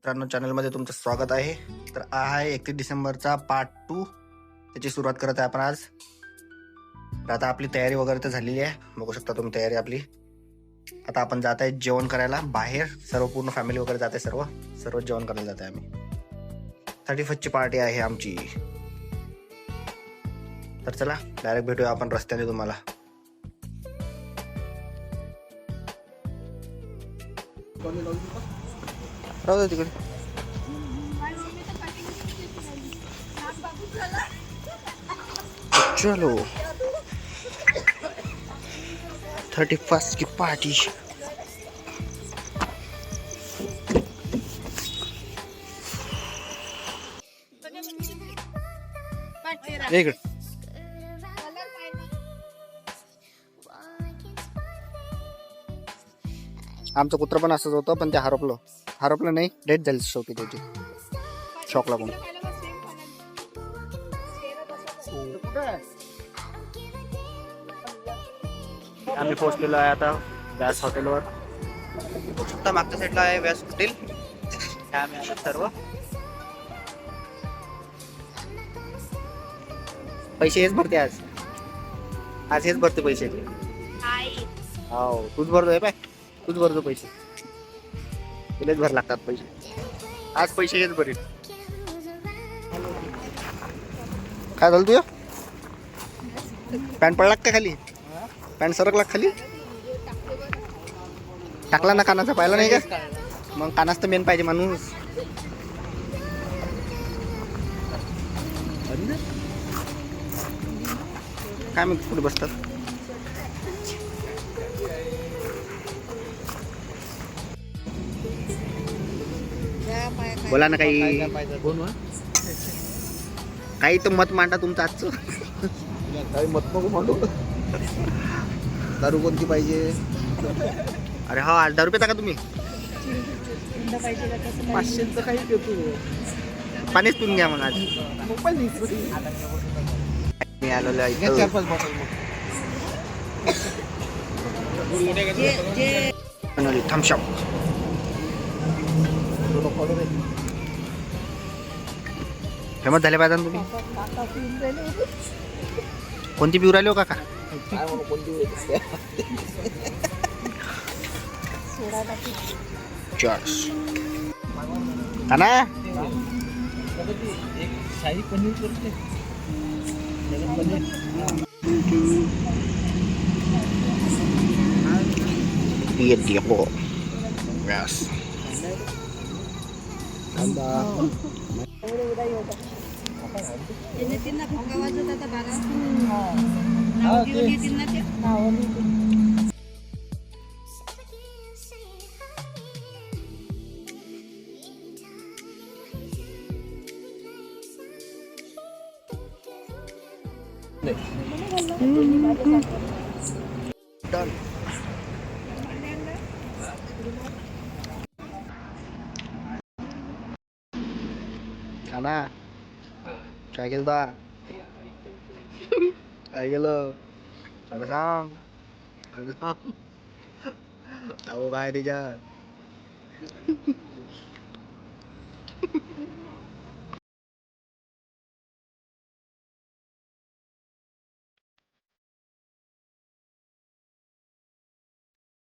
मित्रांनो चॅनलमध्ये तुमचं स्वागत आहे. तर आहे एकतीस डिसेंबरचा पार्ट टू त्याची सुरुवात करत आहे आपण आज. तर आता आपली तयारी वगैरे तर झालेली आहे. बघू शकता तुम्ही तयारी आपली. आता आपण जात आहे जेवण करायला. बाहेर सर्व पूर्ण फॅमिली वगैरे जाते सर्व. सर्व जेवण करायला जात आहे आम्ही. थर्टी फर्स्टची पार्टी आहे आमची. तर चला डायरेक्ट भेटूया आपण रस्त्याने तुम्हाला. राहू दे तिकडे. चलो. थर्टी फर्स्ट की पार्टी इकडे. आमचं कुत्र पण असंच होतं पण ते हरपलं. हरपलं नाही डेट झाली शेवटी त्याची. शॉक लागून. आम्ही पोहोचलेलो आहे आता व्यास हॉटेलवर आता मागच्या साईडला आहे व्यास हॉटेल आम्ही सर्व. पैसे हेच भरते आज. आज हेच भरते पैसे. हो तूच भरतोय पाय तूच भरतो पैसे. तुलाच भर लागतात पैसे. आज पैसे हेच भरील काय झालं तुझं? पॅन्ट पडला का खाली? पॅन्ट सरकला खाली? टाकला ना कानाचा पाहिला नाही का? मग कानाच तर मेन पाहिजे माणूस. काय मग कुठे बसतात? बोला ना काही. काही तर मत मांडा तुमचं आजचं. काही मत नको मांडू. दारू कोणती पाहिजे? अरे हा आठ दहा रुपये टाका तुम्ही. पाचशेचं काही देतो पाणीच पिऊन घ्या मग आज. मी आलेलो आहे चार इथं. पाच बॉटल मग बनवली थम्सअप फेमस झाले पाहिजे ना तुम्ही कोणती पिऊ राहिले हो काका काय म्हणू कोणती चॉर्स ना एक शाही पनीर करते Iya dia po. Yes. कांदा येणे त्यांना भोंगा वाजत आता बारा नाव घेऊन येतील ना ते Done. cả na, chạy Sana Jakarta cái Sana sang Sana đâu bay đi dia